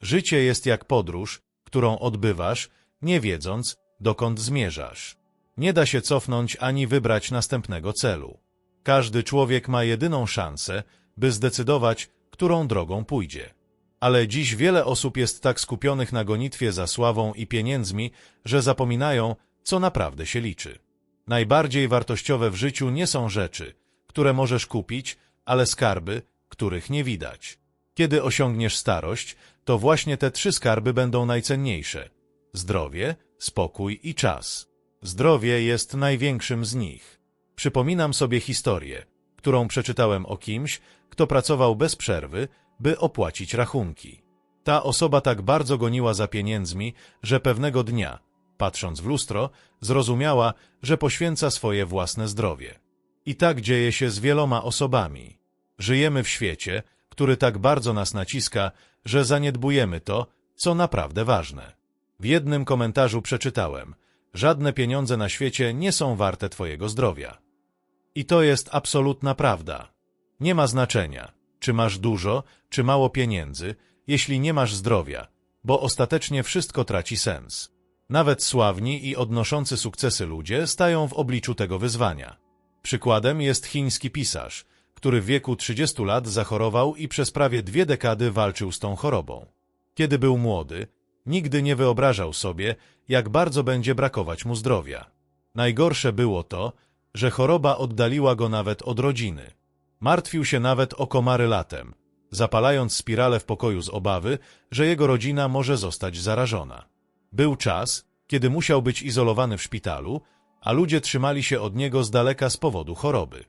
Życie jest jak podróż, którą odbywasz, nie wiedząc, dokąd zmierzasz. Nie da się cofnąć ani wybrać następnego celu. Każdy człowiek ma jedyną szansę, by zdecydować, którą drogą pójdzie. Ale dziś wiele osób jest tak skupionych na gonitwie za sławą i pieniędzmi, że zapominają, co naprawdę się liczy. Najbardziej wartościowe w życiu nie są rzeczy, które możesz kupić, ale skarby, których nie widać. Kiedy osiągniesz starość, to właśnie te trzy skarby będą najcenniejsze. Zdrowie, spokój i czas. Zdrowie jest największym z nich. Przypominam sobie historię, którą przeczytałem o kimś, kto pracował bez przerwy, by opłacić rachunki. Ta osoba tak bardzo goniła za pieniędzmi, że pewnego dnia, patrząc w lustro, zrozumiała, że poświęca swoje własne zdrowie. I tak dzieje się z wieloma osobami. Żyjemy w świecie, który tak bardzo nas naciska, że zaniedbujemy to, co naprawdę ważne. W jednym komentarzu przeczytałem: Żadne pieniądze na świecie nie są warte Twojego zdrowia. I to jest absolutna prawda. Nie ma znaczenia, czy masz dużo, czy mało pieniędzy, jeśli nie masz zdrowia, bo ostatecznie wszystko traci sens. Nawet sławni i odnoszący sukcesy ludzie stają w obliczu tego wyzwania. Przykładem jest chiński pisarz, który w wieku 30 lat zachorował i przez prawie dwie dekady walczył z tą chorobą. Kiedy był młody, nigdy nie wyobrażał sobie, jak bardzo będzie brakować mu zdrowia. Najgorsze było to, że choroba oddaliła go nawet od rodziny. Martwił się nawet o komary latem, zapalając spirale w pokoju z obawy, że jego rodzina może zostać zarażona. Był czas, kiedy musiał być izolowany w szpitalu, a ludzie trzymali się od niego z daleka z powodu choroby.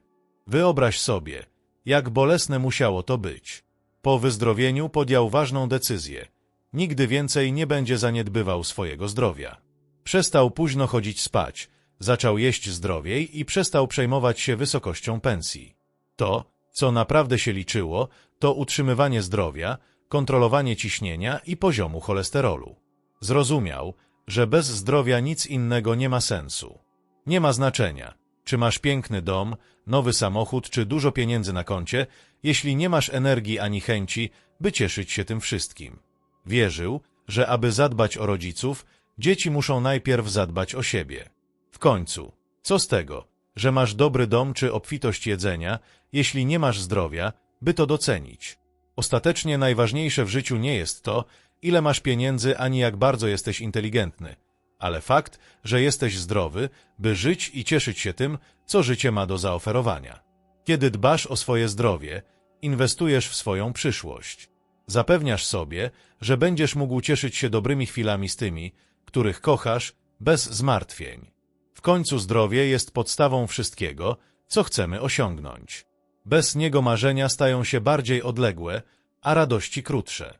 Wyobraź sobie, jak bolesne musiało to być. Po wyzdrowieniu podjął ważną decyzję. Nigdy więcej nie będzie zaniedbywał swojego zdrowia. Przestał późno chodzić spać, zaczął jeść zdrowiej i przestał przejmować się wysokością pensji. To, co naprawdę się liczyło, to utrzymywanie zdrowia, kontrolowanie ciśnienia i poziomu cholesterolu. Zrozumiał, że bez zdrowia nic innego nie ma sensu. Nie ma znaczenia, czy masz piękny dom, nowy samochód czy dużo pieniędzy na koncie, jeśli nie masz energii ani chęci, by cieszyć się tym wszystkim. Wierzył, że aby zadbać o rodziców, dzieci muszą najpierw zadbać o siebie. W końcu, co z tego, że masz dobry dom czy obfitość jedzenia, jeśli nie masz zdrowia, by to docenić? Ostatecznie najważniejsze w życiu nie jest to, ile masz pieniędzy, ani jak bardzo jesteś inteligentny, ale fakt, że jesteś zdrowy, by żyć i cieszyć się tym, co życie ma do zaoferowania. Kiedy dbasz o swoje zdrowie, inwestujesz w swoją przyszłość. Zapewniasz sobie, że będziesz mógł cieszyć się dobrymi chwilami z tymi, których kochasz, bez zmartwień. W końcu zdrowie jest podstawą wszystkiego, co chcemy osiągnąć. Bez niego marzenia stają się bardziej odległe, a radości krótsze.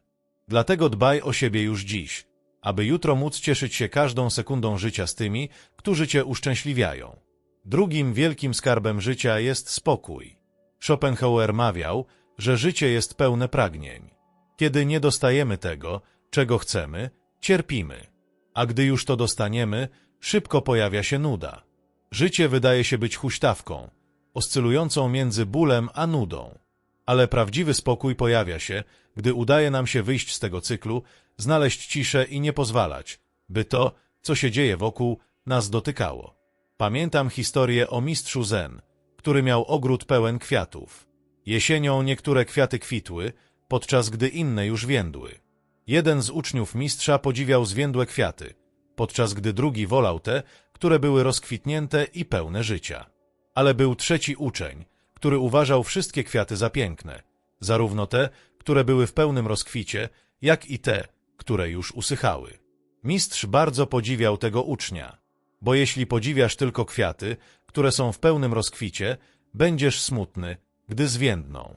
Dlatego dbaj o siebie już dziś, aby jutro móc cieszyć się każdą sekundą życia z tymi, którzy cię uszczęśliwiają. Drugim wielkim skarbem życia jest spokój. Schopenhauer mawiał, że życie jest pełne pragnień. Kiedy nie dostajemy tego, czego chcemy, cierpimy. A gdy już to dostaniemy, szybko pojawia się nuda. Życie wydaje się być huśtawką, oscylującą między bólem a nudą. Ale prawdziwy spokój pojawia się, gdy udaje nam się wyjść z tego cyklu, znaleźć ciszę i nie pozwalać, by to, co się dzieje wokół, nas dotykało. Pamiętam historię o mistrzu Zen, który miał ogród pełen kwiatów. Jesienią niektóre kwiaty kwitły, podczas gdy inne już więdły. Jeden z uczniów mistrza podziwiał zwiędłe kwiaty, podczas gdy drugi wolał te, które były rozkwitnięte i pełne życia. Ale był trzeci uczeń, który uważał wszystkie kwiaty za piękne, zarówno te, które były w pełnym rozkwicie, jak i te, które już usychały. Mistrz bardzo podziwiał tego ucznia, bo jeśli podziwiasz tylko kwiaty, które są w pełnym rozkwicie, będziesz smutny, gdy zwiędną.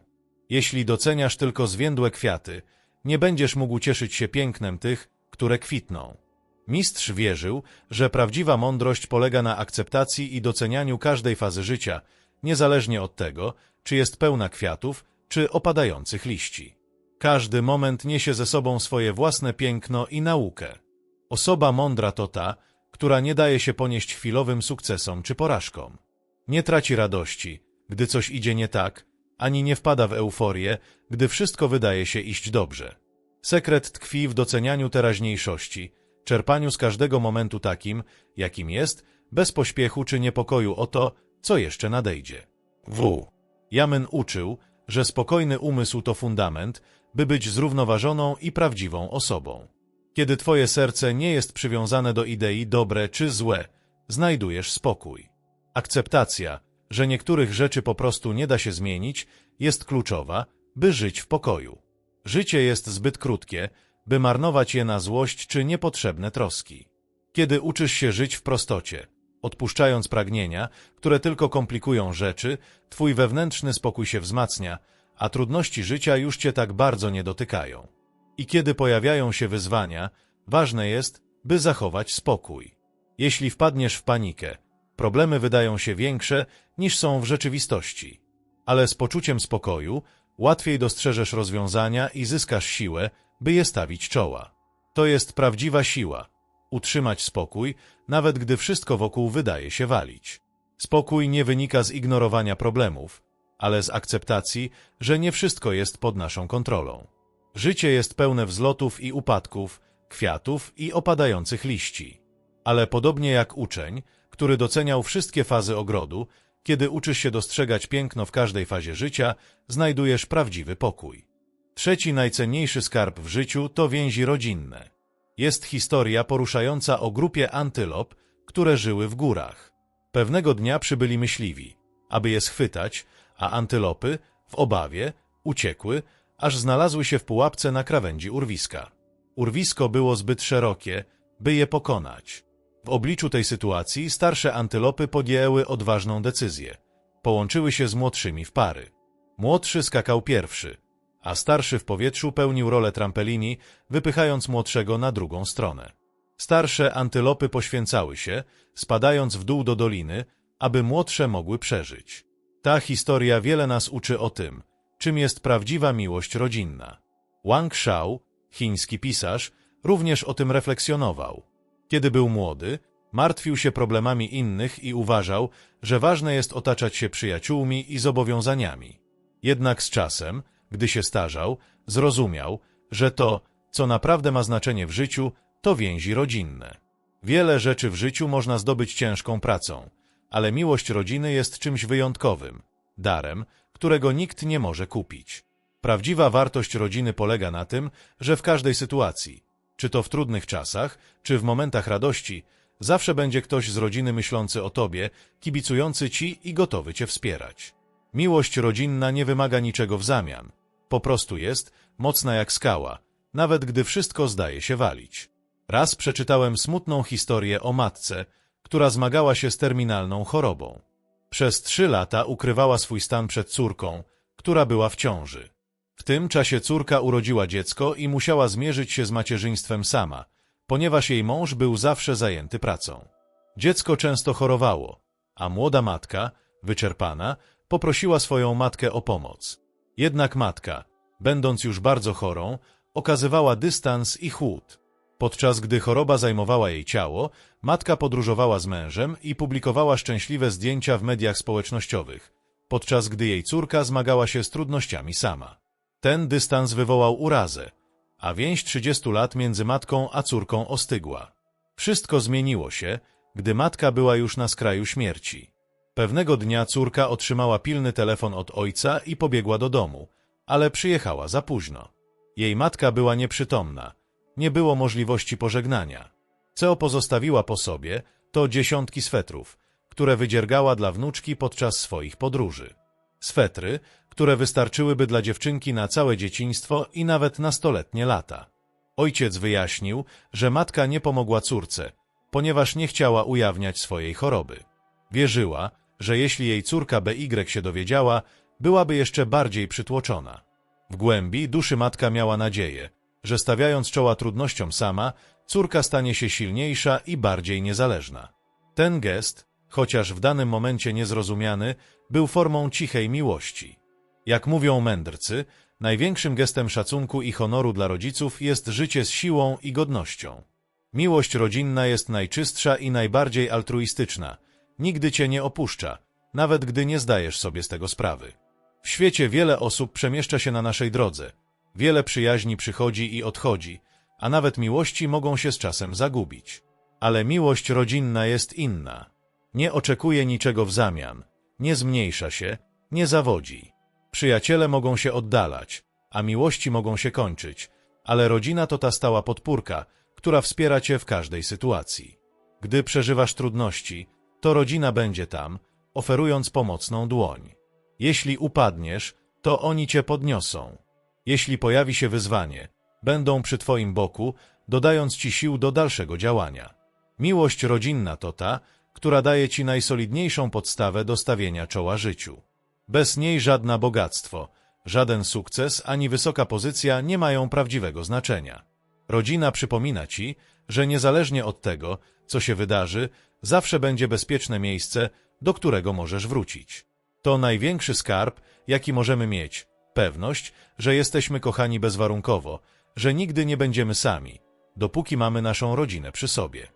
Jeśli doceniasz tylko zwiędłe kwiaty, nie będziesz mógł cieszyć się pięknem tych, które kwitną. Mistrz wierzył, że prawdziwa mądrość polega na akceptacji i docenianiu każdej fazy życia, niezależnie od tego, czy jest pełna kwiatów, czy opadających liści. Każdy moment niesie ze sobą swoje własne piękno i naukę. Osoba mądra to ta, która nie daje się ponieść chwilowym sukcesom czy porażkom. Nie traci radości, gdy coś idzie nie tak, ani nie wpada w euforię, gdy wszystko wydaje się iść dobrze. Sekret tkwi w docenianiu teraźniejszości, czerpaniu z każdego momentu takim, jakim jest, bez pośpiechu czy niepokoju o to, co jeszcze nadejdzie. W. Jamyn uczył, że spokojny umysł to fundament, by być zrównoważoną i prawdziwą osobą. Kiedy twoje serce nie jest przywiązane do idei dobre czy złe, znajdujesz spokój. Akceptacja, że niektórych rzeczy po prostu nie da się zmienić, jest kluczowa, by żyć w pokoju. Życie jest zbyt krótkie, by marnować je na złość czy niepotrzebne troski. Kiedy uczysz się żyć w prostocie, odpuszczając pragnienia, które tylko komplikują rzeczy, twój wewnętrzny spokój się wzmacnia, a trudności życia już cię tak bardzo nie dotykają. I kiedy pojawiają się wyzwania, ważne jest, by zachować spokój. Jeśli wpadniesz w panikę, problemy wydają się większe niż są w rzeczywistości. Ale z poczuciem spokoju łatwiej dostrzeżesz rozwiązania i zyskasz siłę, by je stawić czoła. To jest prawdziwa siła. Utrzymać spokój, nawet gdy wszystko wokół wydaje się walić. Spokój nie wynika z ignorowania problemów, ale z akceptacji, że nie wszystko jest pod naszą kontrolą. Życie jest pełne wzlotów i upadków, kwiatów i opadających liści. Ale podobnie jak uczeń, który doceniał wszystkie fazy ogrodu, kiedy uczysz się dostrzegać piękno w każdej fazie życia, znajdujesz prawdziwy pokój. Trzeci najcenniejszy skarb w życiu to więzi rodzinne. Jest historia poruszająca o grupie antylop, które żyły w górach. Pewnego dnia przybyli myśliwi, aby je schwytać, a antylopy, w obawie, uciekły, aż znalazły się w pułapce na krawędzi urwiska. Urwisko było zbyt szerokie, by je pokonać. W obliczu tej sytuacji starsze antylopy podjęły odważną decyzję. Połączyły się z młodszymi w pary. Młodszy skakał pierwszy, a starszy w powietrzu pełnił rolę trampelini, wypychając młodszego na drugą stronę. Starsze antylopy poświęcały się, spadając w dół do doliny, aby młodsze mogły przeżyć. Ta historia wiele nas uczy o tym, czym jest prawdziwa miłość rodzinna. Wang Shao, chiński pisarz, również o tym refleksjonował. Kiedy był młody, martwił się problemami innych i uważał, że ważne jest otaczać się przyjaciółmi i zobowiązaniami. Jednak z czasem, gdy się starzał, zrozumiał, że to, co naprawdę ma znaczenie w życiu, to więzi rodzinne. Wiele rzeczy w życiu można zdobyć ciężką pracą, ale miłość rodziny jest czymś wyjątkowym, darem, którego nikt nie może kupić. Prawdziwa wartość rodziny polega na tym, że w każdej sytuacji, czy to w trudnych czasach, czy w momentach radości, zawsze będzie ktoś z rodziny myślący o tobie, kibicujący ci i gotowy cię wspierać. Miłość rodzinna nie wymaga niczego w zamian. Po prostu jest mocna jak skała, nawet gdy wszystko zdaje się walić. Raz przeczytałem smutną historię o matce, która zmagała się z terminalną chorobą. Przez trzy lata ukrywała swój stan przed córką, która była w ciąży. W tym czasie córka urodziła dziecko i musiała zmierzyć się z macierzyństwem sama, ponieważ jej mąż był zawsze zajęty pracą. Dziecko często chorowało, a młoda matka, wyczerpana, poprosiła swoją matkę o pomoc. Jednak matka, będąc już bardzo chorą, okazywała dystans i chłód. Podczas gdy choroba zajmowała jej ciało, matka podróżowała z mężem i publikowała szczęśliwe zdjęcia w mediach społecznościowych, podczas gdy jej córka zmagała się z trudnościami sama. Ten dystans wywołał urazę, a więź 30 lat między matką a córką ostygła. Wszystko zmieniło się, gdy matka była już na skraju śmierci. Pewnego dnia córka otrzymała pilny telefon od ojca i pobiegła do domu, ale przyjechała za późno. Jej matka była nieprzytomna, nie było możliwości pożegnania. Co pozostawiła po sobie, to dziesiątki swetrów, które wydziergała dla wnuczki podczas swoich podróży. Swetry, które wystarczyłyby dla dziewczynki na całe dzieciństwo i nawet na stoletnie lata. Ojciec wyjaśnił, że matka nie pomogła córce, ponieważ nie chciała ujawniać swojej choroby. Wierzyła, że jeśli jej córka BY się dowiedziała, byłaby jeszcze bardziej przytłoczona. W głębi duszy matka miała nadzieję, że stawiając czoła trudnościom sama, córka stanie się silniejsza i bardziej niezależna. Ten gest, chociaż w danym momencie niezrozumiany, był formą cichej miłości. Jak mówią mędrcy, największym gestem szacunku i honoru dla rodziców jest życie z siłą i godnością. Miłość rodzinna jest najczystsza i najbardziej altruistyczna. Nigdy cię nie opuszcza, nawet gdy nie zdajesz sobie z tego sprawy. W świecie wiele osób przemieszcza się na naszej drodze, Wiele przyjaźni przychodzi i odchodzi, a nawet miłości mogą się z czasem zagubić. Ale miłość rodzinna jest inna. Nie oczekuje niczego w zamian, nie zmniejsza się, nie zawodzi. Przyjaciele mogą się oddalać, a miłości mogą się kończyć, ale rodzina to ta stała podpórka, która wspiera cię w każdej sytuacji. Gdy przeżywasz trudności, to rodzina będzie tam, oferując pomocną dłoń. Jeśli upadniesz, to oni cię podniosą. Jeśli pojawi się wyzwanie, będą przy twoim boku, dodając ci sił do dalszego działania. Miłość rodzinna to ta, która daje ci najsolidniejszą podstawę do stawienia czoła życiu. Bez niej żadne bogactwo, żaden sukces ani wysoka pozycja nie mają prawdziwego znaczenia. Rodzina przypomina ci, że niezależnie od tego, co się wydarzy, zawsze będzie bezpieczne miejsce, do którego możesz wrócić. To największy skarb, jaki możemy mieć, pewność, że jesteśmy kochani bezwarunkowo, że nigdy nie będziemy sami, dopóki mamy naszą rodzinę przy sobie.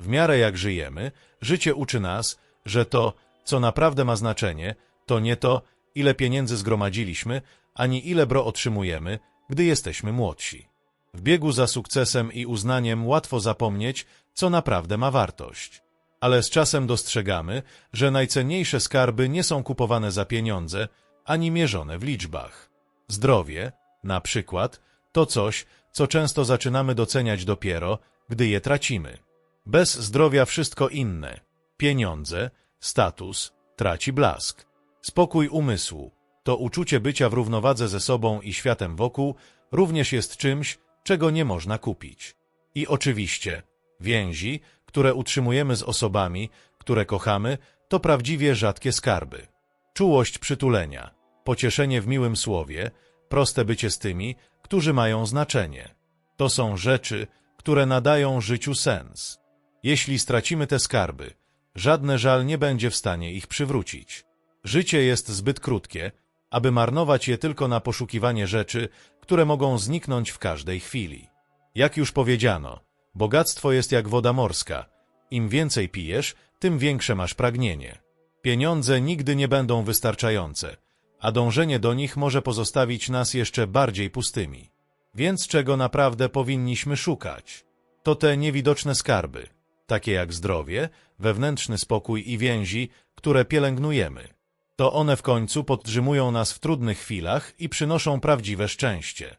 W miarę jak żyjemy, życie uczy nas, że to, co naprawdę ma znaczenie, to nie to, ile pieniędzy zgromadziliśmy, ani ile bro otrzymujemy, gdy jesteśmy młodsi. W biegu za sukcesem i uznaniem łatwo zapomnieć, co naprawdę ma wartość. Ale z czasem dostrzegamy, że najcenniejsze skarby nie są kupowane za pieniądze, ani mierzone w liczbach. Zdrowie, na przykład, to coś, co często zaczynamy doceniać dopiero, gdy je tracimy. Bez zdrowia wszystko inne pieniądze, status traci blask. Spokój umysłu to uczucie bycia w równowadze ze sobą i światem wokół również jest czymś, czego nie można kupić. I oczywiście, więzi, które utrzymujemy z osobami, które kochamy, to prawdziwie rzadkie skarby. Czułość przytulenia, pocieszenie w miłym słowie, proste bycie z tymi, którzy mają znaczenie. To są rzeczy, które nadają życiu sens. Jeśli stracimy te skarby, żadne żal nie będzie w stanie ich przywrócić. Życie jest zbyt krótkie, aby marnować je tylko na poszukiwanie rzeczy, które mogą zniknąć w każdej chwili. Jak już powiedziano, bogactwo jest jak woda morska. Im więcej pijesz, tym większe masz pragnienie. Pieniądze nigdy nie będą wystarczające, a dążenie do nich może pozostawić nas jeszcze bardziej pustymi. Więc czego naprawdę powinniśmy szukać? To te niewidoczne skarby, takie jak zdrowie, wewnętrzny spokój i więzi, które pielęgnujemy. To one w końcu podtrzymują nas w trudnych chwilach i przynoszą prawdziwe szczęście.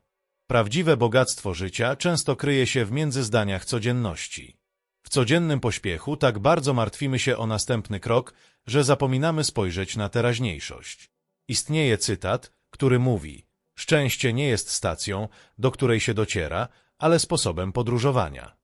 Prawdziwe bogactwo życia często kryje się w międzyzdaniach codzienności. W codziennym pośpiechu tak bardzo martwimy się o następny krok, że zapominamy spojrzeć na teraźniejszość. Istnieje cytat, który mówi: Szczęście nie jest stacją, do której się dociera, ale sposobem podróżowania.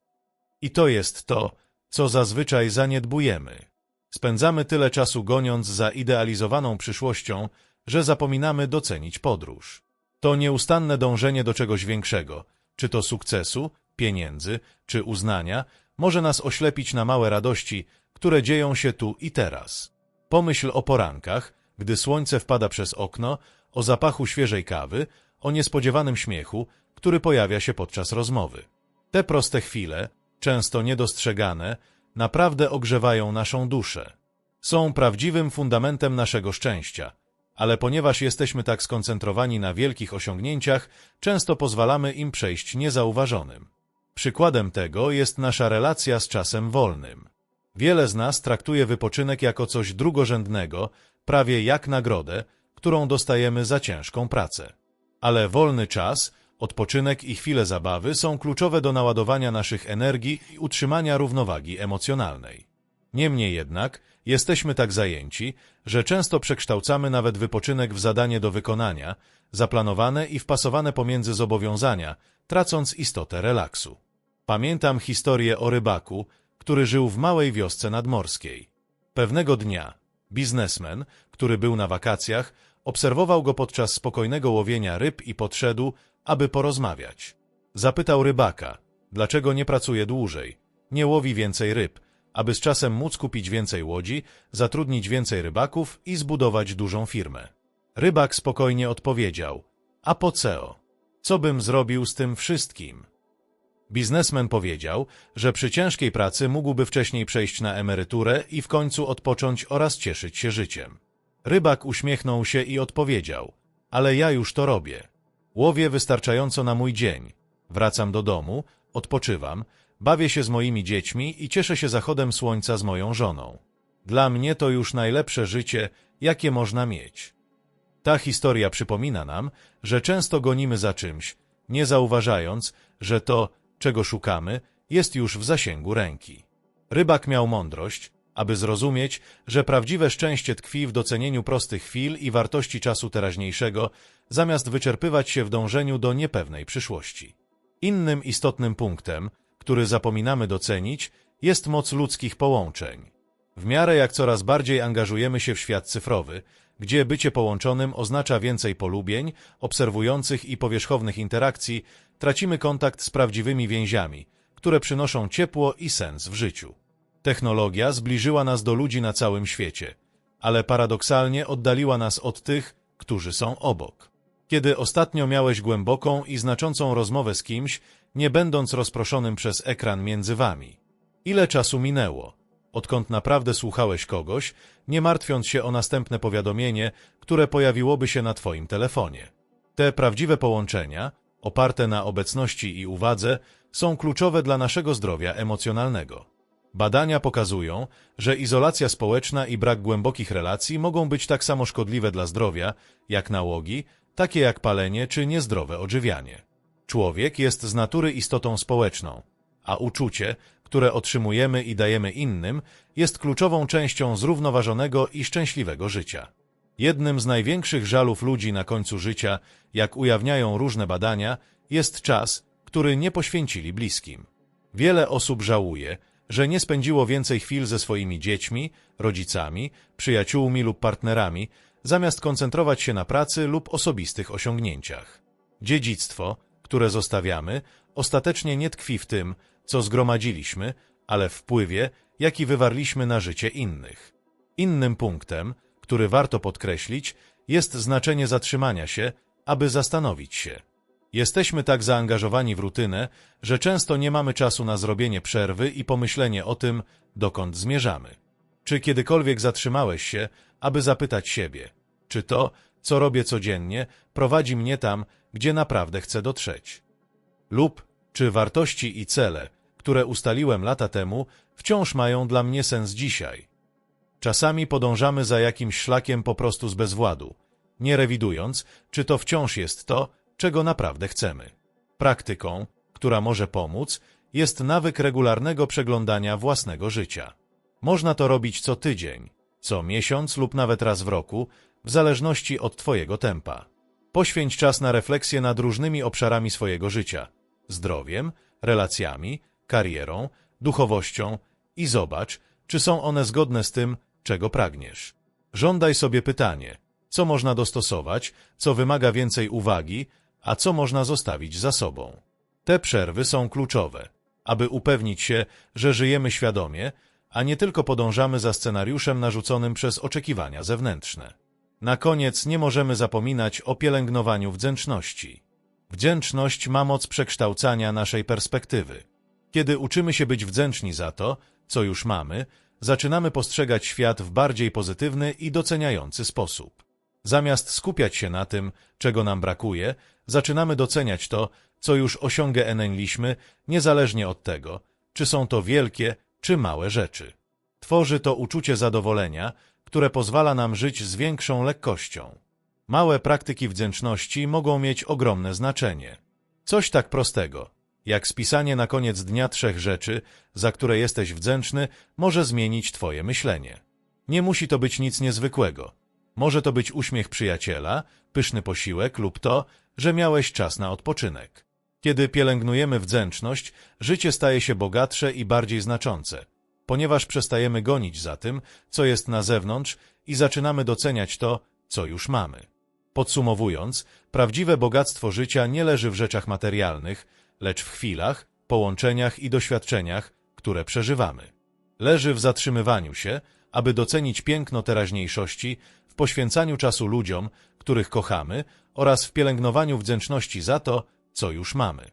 I to jest to, co zazwyczaj zaniedbujemy. Spędzamy tyle czasu goniąc za idealizowaną przyszłością, że zapominamy docenić podróż. To nieustanne dążenie do czegoś większego, czy to sukcesu, pieniędzy, czy uznania, może nas oślepić na małe radości, które dzieją się tu i teraz. Pomyśl o porankach, gdy słońce wpada przez okno, o zapachu świeżej kawy, o niespodziewanym śmiechu, który pojawia się podczas rozmowy. Te proste chwile, często niedostrzegane, naprawdę ogrzewają naszą duszę. Są prawdziwym fundamentem naszego szczęścia, ale ponieważ jesteśmy tak skoncentrowani na wielkich osiągnięciach, często pozwalamy im przejść niezauważonym. Przykładem tego jest nasza relacja z czasem wolnym. Wiele z nas traktuje wypoczynek jako coś drugorzędnego, prawie jak nagrodę, którą dostajemy za ciężką pracę. Ale wolny czas Odpoczynek i chwile zabawy są kluczowe do naładowania naszych energii i utrzymania równowagi emocjonalnej. Niemniej jednak, jesteśmy tak zajęci, że często przekształcamy nawet wypoczynek w zadanie do wykonania, zaplanowane i wpasowane pomiędzy zobowiązania, tracąc istotę relaksu. Pamiętam historię o rybaku, który żył w małej wiosce nadmorskiej. Pewnego dnia biznesmen, który był na wakacjach, obserwował go podczas spokojnego łowienia ryb i podszedł, aby porozmawiać. Zapytał rybaka, dlaczego nie pracuje dłużej, nie łowi więcej ryb, aby z czasem móc kupić więcej łodzi, zatrudnić więcej rybaków i zbudować dużą firmę. Rybak spokojnie odpowiedział, a po co? Co bym zrobił z tym wszystkim? Biznesmen powiedział, że przy ciężkiej pracy mógłby wcześniej przejść na emeryturę i w końcu odpocząć oraz cieszyć się życiem. Rybak uśmiechnął się i odpowiedział, ale ja już to robię. Łowię wystarczająco na mój dzień. Wracam do domu, odpoczywam, bawię się z moimi dziećmi i cieszę się zachodem słońca z moją żoną. Dla mnie to już najlepsze życie, jakie można mieć. Ta historia przypomina nam, że często gonimy za czymś, nie zauważając, że to, czego szukamy, jest już w zasięgu ręki. Rybak miał mądrość, aby zrozumieć, że prawdziwe szczęście tkwi w docenieniu prostych chwil i wartości czasu teraźniejszego, zamiast wyczerpywać się w dążeniu do niepewnej przyszłości. Innym istotnym punktem, który zapominamy docenić, jest moc ludzkich połączeń. W miarę jak coraz bardziej angażujemy się w świat cyfrowy, gdzie bycie połączonym oznacza więcej polubień, obserwujących i powierzchownych interakcji, tracimy kontakt z prawdziwymi więziami, które przynoszą ciepło i sens w życiu. Technologia zbliżyła nas do ludzi na całym świecie, ale paradoksalnie oddaliła nas od tych, którzy są obok. Kiedy ostatnio miałeś głęboką i znaczącą rozmowę z kimś, nie będąc rozproszonym przez ekran między wami? Ile czasu minęło, odkąd naprawdę słuchałeś kogoś, nie martwiąc się o następne powiadomienie, które pojawiłoby się na twoim telefonie? Te prawdziwe połączenia, oparte na obecności i uwadze, są kluczowe dla naszego zdrowia emocjonalnego. Badania pokazują, że izolacja społeczna i brak głębokich relacji mogą być tak samo szkodliwe dla zdrowia, jak nałogi, takie jak palenie czy niezdrowe odżywianie. Człowiek jest z natury istotą społeczną, a uczucie, które otrzymujemy i dajemy innym, jest kluczową częścią zrównoważonego i szczęśliwego życia. Jednym z największych żalów ludzi na końcu życia, jak ujawniają różne badania, jest czas, który nie poświęcili bliskim. Wiele osób żałuje, że nie spędziło więcej chwil ze swoimi dziećmi, rodzicami, przyjaciółmi lub partnerami, zamiast koncentrować się na pracy lub osobistych osiągnięciach. Dziedzictwo, które zostawiamy, ostatecznie nie tkwi w tym, co zgromadziliśmy, ale wpływie, jaki wywarliśmy na życie innych. Innym punktem, który warto podkreślić, jest znaczenie zatrzymania się, aby zastanowić się. Jesteśmy tak zaangażowani w rutynę, że często nie mamy czasu na zrobienie przerwy i pomyślenie o tym, dokąd zmierzamy. Czy kiedykolwiek zatrzymałeś się, aby zapytać siebie, czy to, co robię codziennie, prowadzi mnie tam, gdzie naprawdę chcę dotrzeć? Lub czy wartości i cele, które ustaliłem lata temu, wciąż mają dla mnie sens dzisiaj? Czasami podążamy za jakimś szlakiem po prostu z bezwładu, nie rewidując, czy to wciąż jest to, czego naprawdę chcemy. Praktyką, która może pomóc, jest nawyk regularnego przeglądania własnego życia. Można to robić co tydzień, co miesiąc lub nawet raz w roku, w zależności od Twojego tempa. Poświęć czas na refleksję nad różnymi obszarami swojego życia zdrowiem, relacjami, karierą, duchowością i zobacz, czy są one zgodne z tym, czego pragniesz. Żądaj sobie pytanie, co można dostosować, co wymaga więcej uwagi, a co można zostawić za sobą. Te przerwy są kluczowe, aby upewnić się, że żyjemy świadomie, a nie tylko podążamy za scenariuszem narzuconym przez oczekiwania zewnętrzne. Na koniec nie możemy zapominać o pielęgnowaniu wdzięczności. Wdzięczność ma moc przekształcania naszej perspektywy. Kiedy uczymy się być wdzięczni za to, co już mamy, zaczynamy postrzegać świat w bardziej pozytywny i doceniający sposób. Zamiast skupiać się na tym, czego nam brakuje, zaczynamy doceniać to, co już osiągnęliśmy, niezależnie od tego, czy są to wielkie czy małe rzeczy. Tworzy to uczucie zadowolenia, które pozwala nam żyć z większą lekkością. Małe praktyki wdzięczności mogą mieć ogromne znaczenie. Coś tak prostego, jak spisanie na koniec dnia trzech rzeczy, za które jesteś wdzięczny, może zmienić Twoje myślenie. Nie musi to być nic niezwykłego. Może to być uśmiech przyjaciela, pyszny posiłek lub to, że miałeś czas na odpoczynek. Kiedy pielęgnujemy wdzięczność, życie staje się bogatsze i bardziej znaczące, ponieważ przestajemy gonić za tym, co jest na zewnątrz i zaczynamy doceniać to, co już mamy. Podsumowując, prawdziwe bogactwo życia nie leży w rzeczach materialnych, lecz w chwilach, połączeniach i doświadczeniach, które przeżywamy. Leży w zatrzymywaniu się, aby docenić piękno teraźniejszości, w poświęcaniu czasu ludziom, których kochamy oraz w pielęgnowaniu wdzięczności za to, co już mamy.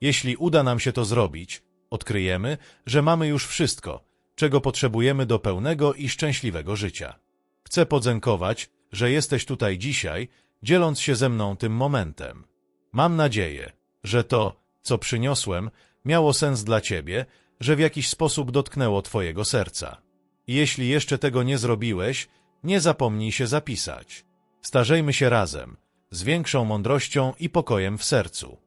Jeśli uda nam się to zrobić, odkryjemy, że mamy już wszystko, czego potrzebujemy do pełnego i szczęśliwego życia. Chcę podziękować, że jesteś tutaj dzisiaj, dzieląc się ze mną tym momentem. Mam nadzieję, że to, co przyniosłem, miało sens dla ciebie, że w jakiś sposób dotknęło twojego serca. Jeśli jeszcze tego nie zrobiłeś, nie zapomnij się zapisać. Starzejmy się razem, z większą mądrością i pokojem w sercu.